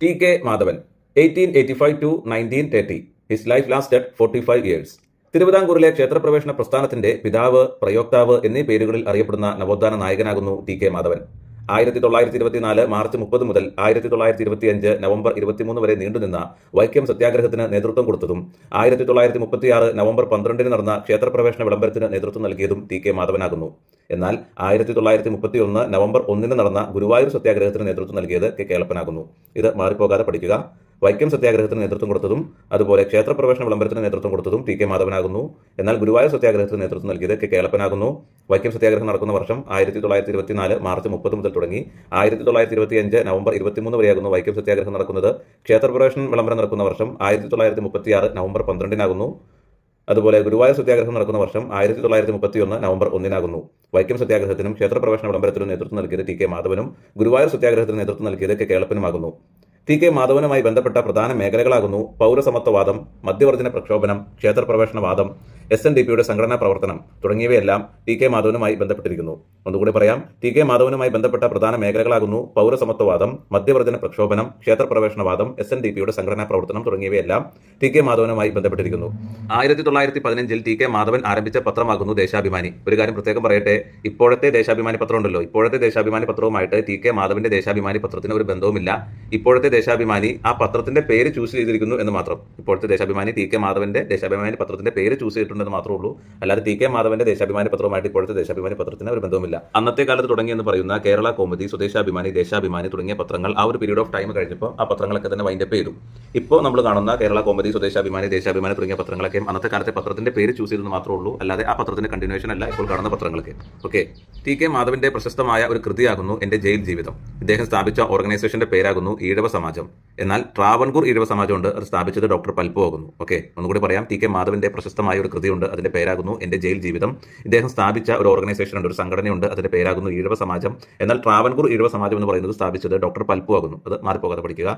T K Madhavan eighteen eighty five to nineteen thirty his life lasted forty five years തിരുവിതാംകൂറിലെ ക്ഷേത്രപ്രവേശന പ്രസ്ഥാനത്തിന്റെ പിതാവ് പ്രയോക്താവ് എന്നീ പേരുകളിൽ അറിയപ്പെടുന്ന നവോത്ഥാന നായകനാകുന്നു ടി കെ മാധവൻ ആയിരത്തി തൊള്ളായിരത്തി ഇരുപത്തിനാല് മാർച്ച് മുപ്പത് മുതൽ ആയിരത്തി തൊള്ളായിരത്തി ഇരുപത്തിയഞ്ച് നവംബർ ഇരുപത്തിമൂന്ന് വരെ നീണ്ടുനിന്ന വൈക്കം സത്യാഗ്രഹത്തിന് നേതൃത്വം കൊടുത്തതും ആയിരത്തി തൊള്ളായിരത്തി മുപ്പത്തിയാറ് നവംബർ പന്ത്രണ്ടിന് നടന്ന ക്ഷേത്രപ്രവേശന വിളംബരത്തിന് നേതൃത്വം നൽകിയതും ടി കെ മാധവനാകുന്നു എന്നാൽ ആയിരത്തി തൊള്ളായിരത്തി മുപ്പത്തി ഒന്ന് നവംബർ ഒന്നിന് നടന്ന ഗുരുവായൂർ സത്യാഗ്രഹത്തിന് നേതൃത്വം നൽകിയത് കെ കേളപ്പനാകുന്നു. ഇത് മാറിപ്പോകാതെ പഠിക്കുക. വൈക്കം സത്യാഗ്രഹത്തിന് നേതൃത്വം കൊടുത്തതും അതുപോലെ ക്ഷേത്രപ്രവേശന വിളംബരത്തിന് നേതൃത്വം കൊടുത്തതും ടി കെ മാധവനാകുന്നു. എന്നാൽ ഗുരുവായൂർ സത്യാഗ്രഹത്തിന് നേതൃത്വം നൽകിയത് കെ കേളപ്പനാകുന്നു. വൈക്കം സത്യാഗ്രഹം നടക്കുന്ന വർഷം ആയിരത്തി തൊള്ളായിരത്തി ഇരുപത്തിനാല് മാർച്ച് മുപ്പത് മുതൽ തുടങ്ങി. ആയിരത്തി തൊള്ളായിരത്തി ഇരുപത്തിയഞ്ച് നവംബർ ഇരുപത്തിമൂന്ന് വരെയാകുന്നു വൈക്കം സത്യാഗ്രഹം നടക്കുന്നത്. ക്ഷേത്രപ്രവേശന വിളംബരം നടക്കുന്ന വർഷം ആയിരത്തി തൊള്ളായിരത്തി മുപ്പത്തിയാറ് നവംബർ പന്ത്രണ്ടിനാകുന്നു. അതുപോലെ ഗുരുവായൂർ സത്യാഗ്രഹം നടക്കുന്ന വർഷം ആയിരത്തി തൊള്ളായിരത്തി മുപ്പത്തിയൊന്ന് നവംബർ ഒന്നിനാകുന്നു. വൈക്കം സത്യാഗ്രഹത്തിനും ക്ഷേത്രപ്രവേശന വിളംബരത്തിനും നേതൃത്വം നൽകിയത് ടി കെ മാധവനും ഗുരുവായൂർ സത്യാഗ്രഹത്തിന് നേതൃത്വം നൽകിയത് കെ കേളപ്പനുമാകുന്നു. ടി കെ മാധവനുമായി ബന്ധപ്പെട്ട പ്രധാന മേഖലകളാകുന്നു പൗരസമത്വവാദം മധ്യവർജന പ്രക്ഷോഭനം ക്ഷേത്രപ്രവേശനവാദം എസ് എൻ ഡി പിയുടെ സംഘടനാ പ്രവർത്തനം തുടങ്ങിയവയെല്ലാം ടി കെ മാധവനുമായി ബന്ധപ്പെട്ടിരിക്കുന്നു. ഒന്നുകൂടി പറയാം. ടി കെ മാധവനുമായി ബന്ധപ്പെട്ട പ്രധാന മേഖലകളാകുന്നു പൗരസമത്വവാദം മധ്യവർജന പ്രക്ഷോഭനം ക്ഷേത്രപ്രവേശനവാദം എസ് എൻ ഡി പിയുടെ സംഘടനാ പ്രവർത്തനം തുടങ്ങിയവയെല്ലാം ടി കെ മാധവനുമായി ബന്ധപ്പെട്ടിരിക്കുന്നു. ആയിരത്തി തൊള്ളായിരത്തി പതിനഞ്ചിൽ ടി കെ മാധവൻ ആരംഭിച്ച പത്രമാകുന്നു ദേശാഭിമാനി. ഒരു കാര്യം പ്രത്യേകം പറയട്ടെ. ഇപ്പോഴത്തെ ദേശാഭിമാനി പത്രം ഉണ്ടല്ലോ ഇപ്പോഴത്തെ ദേശാഭിമാനി പത്രവുമായിട്ട് ടി കെ മാധവന്റെ ദേശാഭിമാനി പത്രത്തിന് ഒരു ബന്ധവുമില്ല. ഇപ്പോഴത്തെ ദേശാഭിമാനി ആ പത്രത്തിന്റെ പേര് ചൂസ് ചെയ്തിരിക്കുന്നു എന്ന് മാത്രം. ഇപ്പോഴത്തെ ദേശാഭിമാനി ടി കെ മാധവന്റെ ദേശാഭിമാനി പത്രത്തിന്റെ പേര് ചൂസ് ചെയ്തിട്ടുണ്ടെന്ന് മാത്രമേ ഉള്ളൂ. അല്ലാതെ ടി കെ മാധവന്റെ ദേശാഭിമാനി പത്രവുമായിട്ട് ഇപ്പോഴത്തെ ദേശാഭിമാനി പത്രത്തിന് ഒരു ബന്ധവുമില്ല. അന്നത്തെ കാലത്ത് തുടങ്ങിയെന്ന് പറയുന്ന കേരള കോമതി സ്വദേശാഭിമാനി ദേശാഭിമാനി തുടങ്ങിയ പത്രങ്ങൾ ആ ഒരു പീരീഡ് ഓഫ് ടൈം കഴിഞ്ഞപ്പോൾ ആ പത്രങ്ങളൊക്കെ തന്നെ വൈൻഡപ്പ് ചെയ്തു. ഇപ്പോൾ നമ്മൾ കാണുന്ന കേരള കോമതി സ്വദേശാഭിമാനി ദേശാഭിമാനി തുടങ്ങിയ പത്രങ്ങളൊക്കെ അന്നത്തെ കാലത്തെ പത്രത്തിന്റെ പേര് ചൂസ് ചെയ്തെന്ന് മാത്രമേ ഉള്ളൂ. അല്ലാതെ ആ പത്രത്തിന്റെ കണ്ടിന്യൂഷൻ അല്ല ഇപ്പോൾ കാണുന്ന പത്രങ്ങളൊക്കെ. ഓക്കെ ടി കെ മാധവന്റെ പ്രശസ്തമായ ഒരു കൃതിയാകുന്നു എന്റെ ജയിൽ ജീവിതം. ഇദ്ദേഹം സ്ഥാപിച്ച ഓർഗനൈസേഷന്റെ പേരാകുന്നു ഈഴവ സമാജം. എന്നാൽ ട്രാവൻകൂർ ഈഴവ സമാജം ഉണ്ട്. അത് സ്ഥാപിച്ചത് ഡോക്ടർ പൽപ്പു ആകുന്നു. ഓക്കെ ഒന്നുകൂടി പറയാം. ടി കെ മാധവന്റെ പ്രശസ്തമായ ഒരു കൃതിയുണ്ട് അതിന്റെ പേരാകുന്നു എന്റെ ജയിൽ ജീവിതം. ഇദ്ദേഹം സ്ഥാപിച്ച ഒരു ഓർഗനൈസേഷൻ ഉണ്ട് ഒരു സംഘടനയുണ്ട് അതിന്റെ പേരാകുന്നു ഈഴവ സമാജം. എന്നാൽ ട്രാവൻകൂർ ഈഴവ സമാജം എന്ന് പറയുന്നത് സ്ഥാപിച്ചത് ഡോക്ടർ പൽപ്പു ആകുന്നു. അത് മാറിപ്പോകാതെ പഠിക്കുക.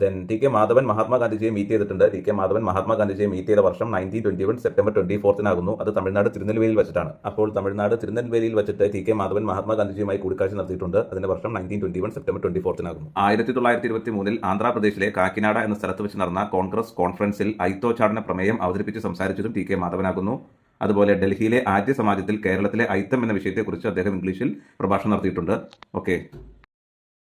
ദെൻ ടി കെ മാധവൻ മഹാത്മാഗാന്ധിജിയെ മീറ്റ് ചെയ്തിട്ടുണ്ട്. ടി കെ മാധവൻ മഹാത്മാഗാന്ധിജിയെ മീറ്റ് ചെയ്ത വർഷം nineteen twenty one September twenty ഫോർത്തിനാകുന്നു അത് തമിഴ്നാട് തിരുനെൽവേലിയിൽ വെച്ചിട്ടാണ്. അപ്പോൾ തമിഴ്നാട് തിരുനെൽവേലിയിൽ വെച്ചിട്ട് ടി കെ മാധവൻ മഹാത്മാഗാന്ധിജിയുമായി കൂടിക്കാഴ്ച നടത്തിയിട്ടുണ്ട്. അതിന്റെ വർഷം nineteen twenty one September twenty ഫോർത്തിനാകുന്നു ആയിരത്തി തൊള്ളായിരത്തി ഇരുപത്തി മൂന്നിൽ ആന്ധ്രാപ്രദേശിലെ കാക്കിനാട എന്ന സ്ഥലത്ത് വെച്ച് നടന്ന കോൺഗ്രസ് കോൺഫറൻസിൽ ഐത്തോച്ചാടന പ്രമേയം അവതരിപ്പിച്ച് സംസാരിച്ചതും ടി കെ മാധവനാകുന്നു അതുപോലെ ഡൽഹിയിലെ ആദ്യ സമാജത്തിൽ കേരളത്തിലെ ഐത്തം എന്ന വിഷയത്തെക്കുറിച്ച് അദ്ദേഹം ഇംഗ്ലീഷിൽ പ്രഭാഷണം നടത്തിയിട്ടുണ്ട്. ഓക്കെ